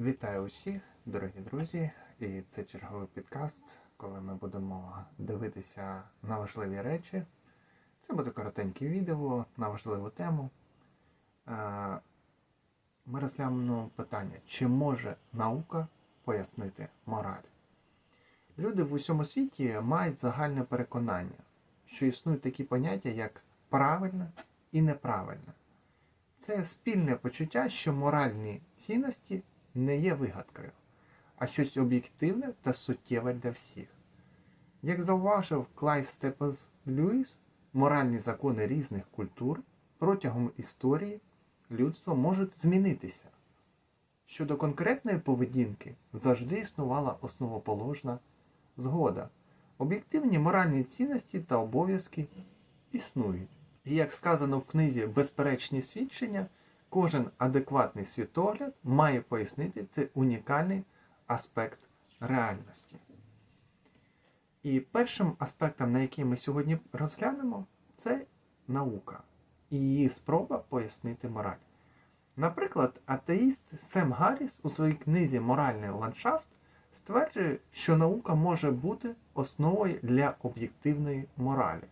Вітаю усіх, дорогі друзі, і це черговий підкаст, коли ми будемо дивитися на важливі речі. Це буде коротеньке відео на важливу тему. Е, Ми розглянемо питання, чи може наука пояснити мораль? Люди в усьому світі мають загальне переконання, що існують такі поняття, як правильне і неправильне. Це спільне почуття, що моральні цінності не є вигадкою, а щось об'єктивне та суттєве для всіх. Як зауважив Клайв Степенс Льюіс, моральні закони різних культур протягом історії людства можуть змінитися. Щодо конкретної поведінки завжди існувала основоположна згода. Об'єктивні моральні цінності та обов'язки існують. І як сказано в книзі Безперечні свідчення, кожен адекватний світогляд має пояснити цей унікальний аспект реальності. І першим аспектом, на який ми сьогодні розглянемо, це наука і її спроба пояснити мораль. Наприклад, атеїст Сем Гарріс у своїй книзі Моральний ландшафт стверджує, що наука може бути основою для об'єктивної моралі.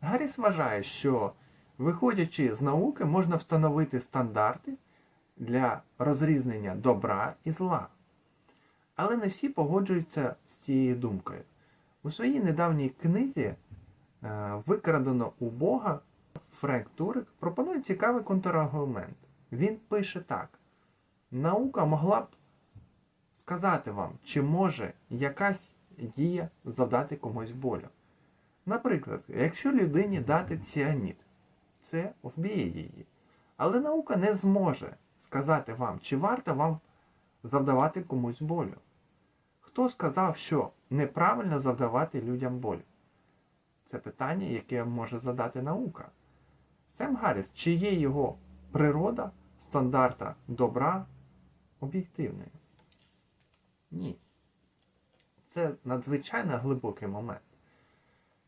Гарріс вважає, що, виходячи з науки, можна встановити стандарти для розрізнення добра і зла. Але не всі погоджуються з цією думкою. У своїй недавній книзі е, Викрадено у Бога Френк Турик пропонує цікавий контраргумент. Він пише так: наука могла б сказати вам, чи може якась дія завдати комусь болю. Наприклад, якщо людині дати ціаніт, це вб'є її. Але наука не зможе сказати вам, чи варто вам завдавати комусь болю. Хто сказав, що неправильно завдавати людям болю? Це питання, яке може задати наука. Сем Гарріс, чи є його природа стандарта добра об'єктивною? Ні. Це надзвичайно глибокий момент.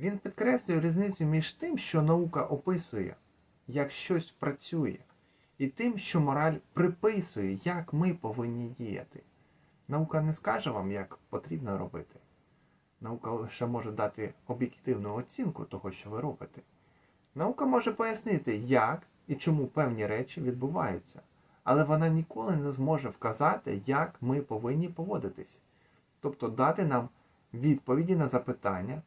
Він підкреслює різницю між тим, що наука описує, як щось працює, і тим, що мораль приписує, як ми повинні діяти. Наука не скаже вам, як потрібно робити. Наука лише може дати об'єктивну оцінку того, що ви робите. Наука може пояснити, як і чому певні речі відбуваються, але вона ніколи не зможе вказати, як ми повинні поводитись, тобто дати нам відповіді на запитання,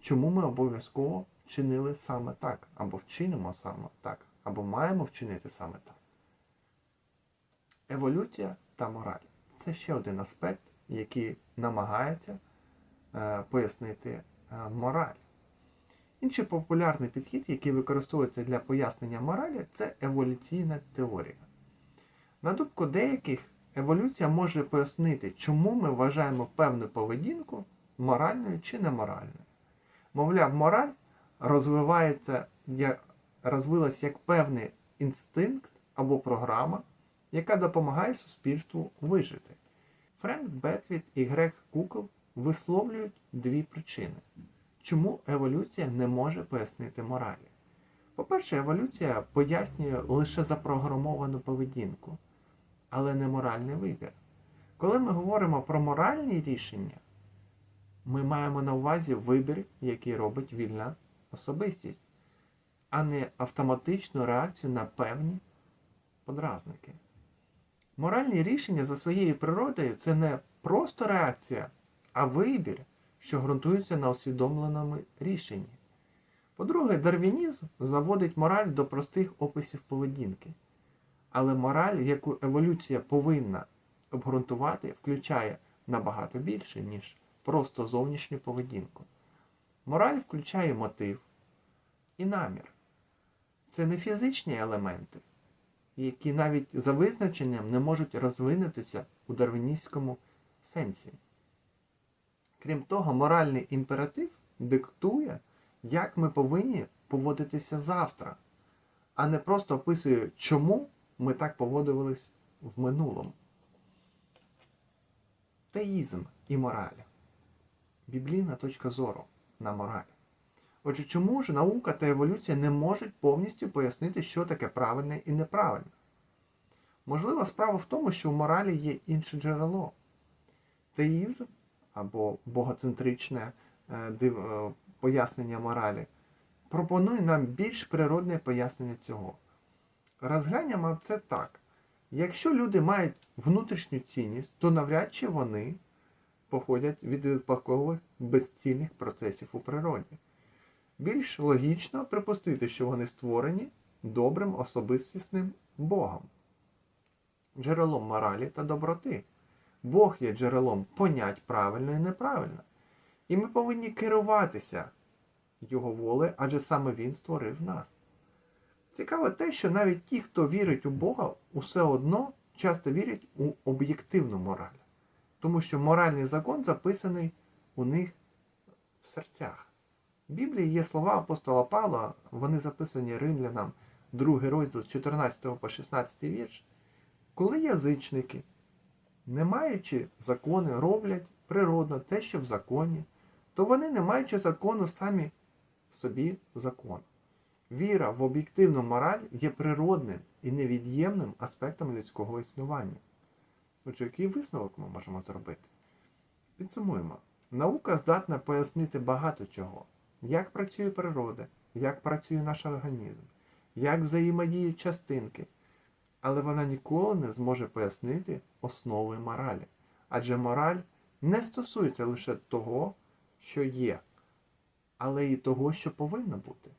чому ми обов'язково вчинили саме так, або вчинимо саме так, або маємо вчинити саме так. Еволюція та мораль це ще один аспект, який намагається е, пояснити е, мораль. Інший популярний підхід, який використовується для пояснення моралі, це еволюційна теорія. На думку деяких, еволюція може пояснити, чому ми вважаємо певну поведінку моральною чи неморальною. Мовляв, мораль розвивається, як, розвилася як певний інстинкт або програма, яка допомагає суспільству вижити. Френк Бетвіт і Грег Кукл висловлюють дві причини, чому еволюція не може пояснити моралі. По-перше, еволюція пояснює лише запрограмовану поведінку, але не моральний вибір. Коли ми говоримо про моральні рішення, ми маємо на увазі вибір, який робить вільна особистість, а не автоматичну реакцію на певні подразники. Моральні рішення за своєю природою це не просто реакція, а вибір, що ґрунтується на усвідомленому рішенні. По-друге, дарвінізм заводить мораль до простих описів поведінки. Але мораль, яку еволюція повинна обґрунтувати, включає набагато більше, ніж просто зовнішню поведінку. Мораль включає мотив і намір. Це не фізичні елементи, які навіть за визначенням не можуть розвинутися у дарвіністському сенсі. Крім того, моральний імператив диктує, як ми повинні поводитися завтра, а не просто описує, чому ми так поводились в минулому. Теїзм і мораль. Біблійна точка зору на мораль. Отже, чому ж наука та еволюція не можуть повністю пояснити, що таке правильне і неправильне? Можливо, справа в тому, що в моралі є інше джерело. Теїзм або богоцентричне е, е, пояснення моралі пропонує нам більш природне пояснення цього. Розглянемо це так. Якщо люди мають внутрішню цінність, то навряд чи вони походять від випадкових безцільних процесів у природі. Більш логічно припустити, що вони створені добрим особистісним Богом, джерелом моралі та доброти. Бог є джерелом понять правильно і неправильно. І ми повинні керуватися Його волею, адже саме Він створив нас. Цікаво те, що навіть ті, хто вірить у Бога, усе одно часто вірять у об'єктивну мораль. Тому що моральний закон записаний у них в серцях. В Біблії є слова апостола Павла, вони записані римлянам, другий розділ з 14 по 16 вірш. Коли язичники, не маючи закони, роблять природно те, що в законі, то вони, не маючи закону, самі собі закон. Віра в об'єктивну мораль є природним і невід'ємним аспектом людського існування. Отже, який висновок ми можемо зробити? Підсумуємо. Наука здатна пояснити багато чого. Як працює природа, як працює наш організм, як взаємодіють частинки. Але вона ніколи не зможе пояснити основи моралі. Адже мораль не стосується лише того, що є, але і того, що повинно бути.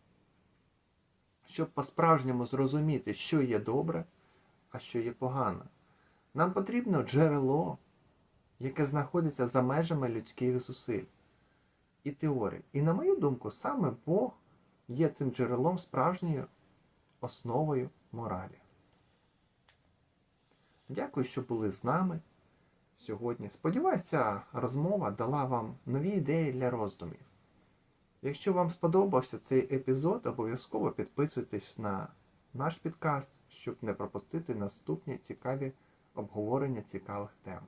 Щоб по-справжньому зрозуміти, що є добре, а що є погано, нам потрібно джерело, яке знаходиться за межами людських зусиль і теорій. І, на мою думку, саме Бог є цим джерелом справжньою основою моралі. Дякую, що були з нами сьогодні. Сподіваюся, ця розмова дала вам нові ідеї для роздумів. Якщо вам сподобався цей епізод, обов'язково підписуйтесь на наш підкаст, щоб не пропустити наступні цікаві обговорення цікавих тем.